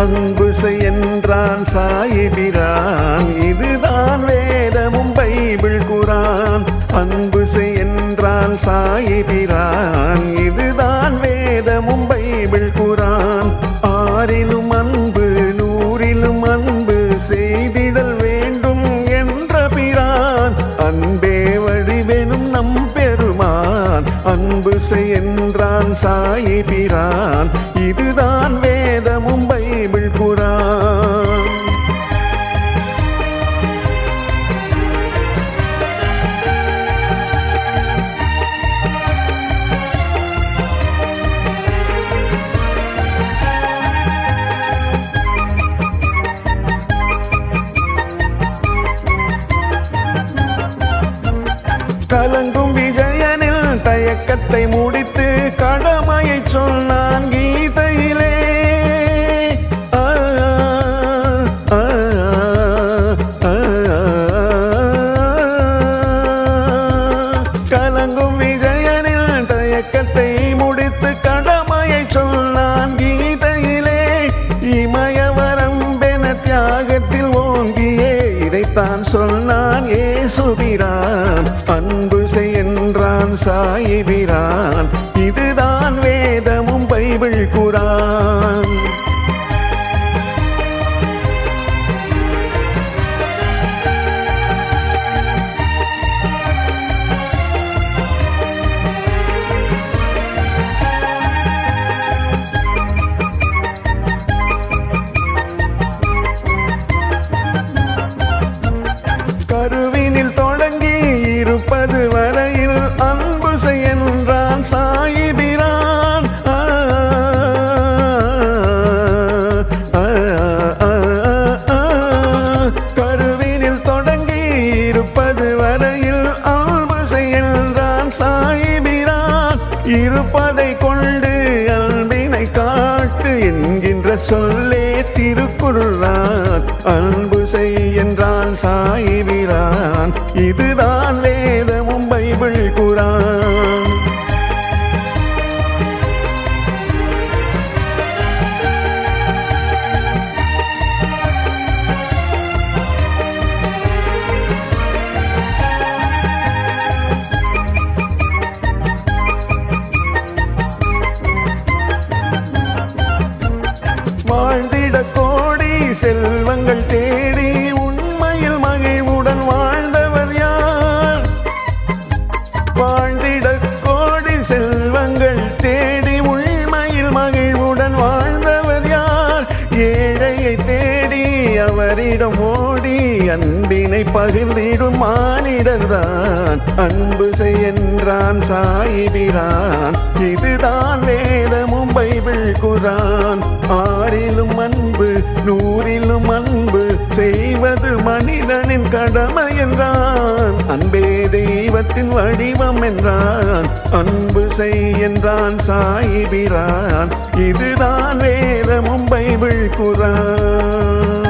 அன்பு என்றான் சாயிபிரான் இதுதான் வேதமும் பைபிள் குரான். அன்பு என்றான் சாயிபிரான் இதுதான் வேதமும் பைபிள் குரான். ஆறிலும் அன்பு நூறிலும் அன்பு செய்திடல் வேண்டும் என்ற பிரான். அன்பே வழிவெனும் நம் பெருமான். அன்பு என்றான் சாயிபிரான் இதுதான் வேதமும் தயக்கத்தை முடித்து கடமையை சொன்னான் கீதையிலே. கலங்கும் விஜயனில் தயக்கத்தை முடித்து கடமையை சொன்ன இதைத்தான் சொன்னான் ஏசுபிரான் அன்பு செய் என்றான் சாயிபிரான் இதுதான் வேதமும் பைபிள் குரான். அது வரையில் அன்பு செய்யன்றான் சாயிபிரான் ஆ, ஆ, கருவினில் தொடங்கி இருப்பது வரையில் அன்பு செய்யன்றான் சாயிபிரான் இருப்பதை கொண்டு அன்பினை காட்டு என்கின்ற சொல்லே திருக்குறான் அன்பு செய் என்றான் சாயிபிரான் இதுதான் வேதமும் பைபிள் குரான். செல்வங்கள் தேடி உண்மையில் மகிழ்வுடன் வாழ்ந்தவர் யார்? வாழ்ந்திட கோடி செல்வங்கள் தேடி உண்மையில் மகிழ்வுடன் வாழ்ந்தவர் யார்? ஏழையை தேடி அவரிடம் ஓடி அன்பினை பகிர்ந்திடும் மானிடர்தான். அன்பு செய் என்றான் சாயிபிரான் இதுதான் வேதமும் பைபிள் குரான். ஆறிலும் அன்பு நூறிலும் அன்பு செய்வது மனிதனின் கடமை என்றான். அன்பே தெய்வத்தின் வடிவம் என்றான். அன்பு செய் என்றான் சாயிபிரான் இதுதான் வேதமும் பைபிள் குரான்